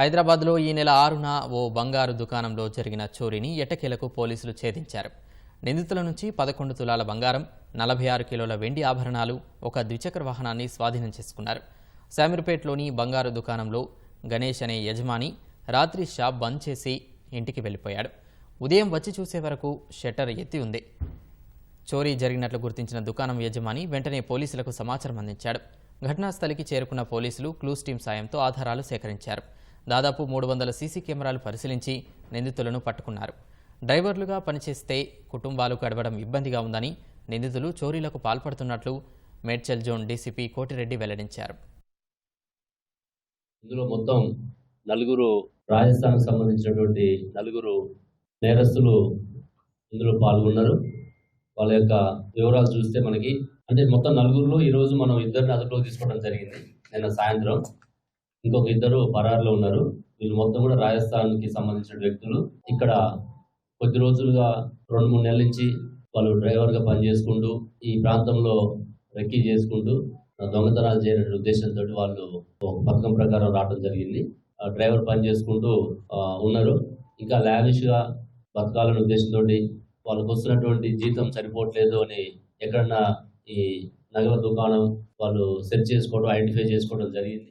హైదరాబాద్లో ఈ నెల ఆరున ఓ బంగారు దుకాణంలో జరిగిన చోరీని ఎట్టకేలకు పోలీసులు ఛేదించారు. నిందితుల నుంచి పదకొండు తులాల బంగారం నలభై ఆరు కిలోల వెండి ఆభరణాలు ఒక ద్విచక్ర వాహనాన్ని స్వాధీనం చేసుకున్నారు. శామీర్పేటలోని బంగారు దుకాణంలో గణేష్ అనే యజమాని రాత్రి షాప్ బంద్ చేసి ఇంటికి వెళ్ళిపోయాడు. ఉదయం వచ్చి చూసే వరకు షట్టర్ ఎత్తి ఉంది. చోరీ జరిగినట్లు గుర్తించిన దుకాణం యజమాని వెంటనే పోలీసులకు సమాచారం అందించాడు. ఘటనాస్థలికి చేరుకున్న పోలీసులు క్లూస్ టీం సాయంతో ఆధారాలు సేకరించారు. దాదాపు మూడు వందల సీసీ కెమెరాలు పరిశీలించి నిందితులను పట్టుకున్నారు. డ్రైవర్లుగా పనిచేస్తే కుటుంబాలు గడవడం ఇబ్బందిగా ఉందని నిందితులు చోరీలకు పాల్పడుతున్నట్లు మేడ్చల్ జోన్ డీసీపీ కోటిరెడ్డి వెల్లడించారు. ఇందులో మొత్తం నలుగురు రాజస్థాన్కి సంబంధించినటువంటి నలుగురు నేరస్తులు ఇందులో పాల్గొన్నారు. వాళ్ళ యొక్క వివరాలు చూస్తే మనకి అంటే మొత్తం నలుగురులో ఈరోజు మనం ఇద్దరిని అదుపులోకి తీసుకోవడం జరిగింది. నిన్న సాయంత్రం ఇంకొక ఇద్దరు పరారులో ఉన్నారు. వీళ్ళు మొత్తం కూడా రాజస్థాన్కి సంబంధించిన వ్యక్తులు. ఇక్కడ కొద్ది రోజులుగా రెండు మూడు నెలల నుంచి వాళ్ళు డ్రైవర్గా పనిచేసుకుంటూ ఈ ప్రాంతంలో రెక్కీ చేసుకుంటూ దొంగతనాలు చేయనటువంటి ఉద్దేశంతో వాళ్ళు ఒక పథకం ప్రకారం రావడం జరిగింది. ఆ డ్రైవర్ పని చేసుకుంటూ ఉన్నారు. ఇంకా లావిష్గా బతకాలనే ఉద్దేశంతో వాళ్ళకు వస్తున్నటువంటి జీతం సరిపోవట్లేదు అని ఎక్కడన్నా ఈ నగల దుకాణం వాళ్ళు సెర్చ్ చేసుకోవడం ఐడెంటిఫై చేసుకోవడం జరిగింది.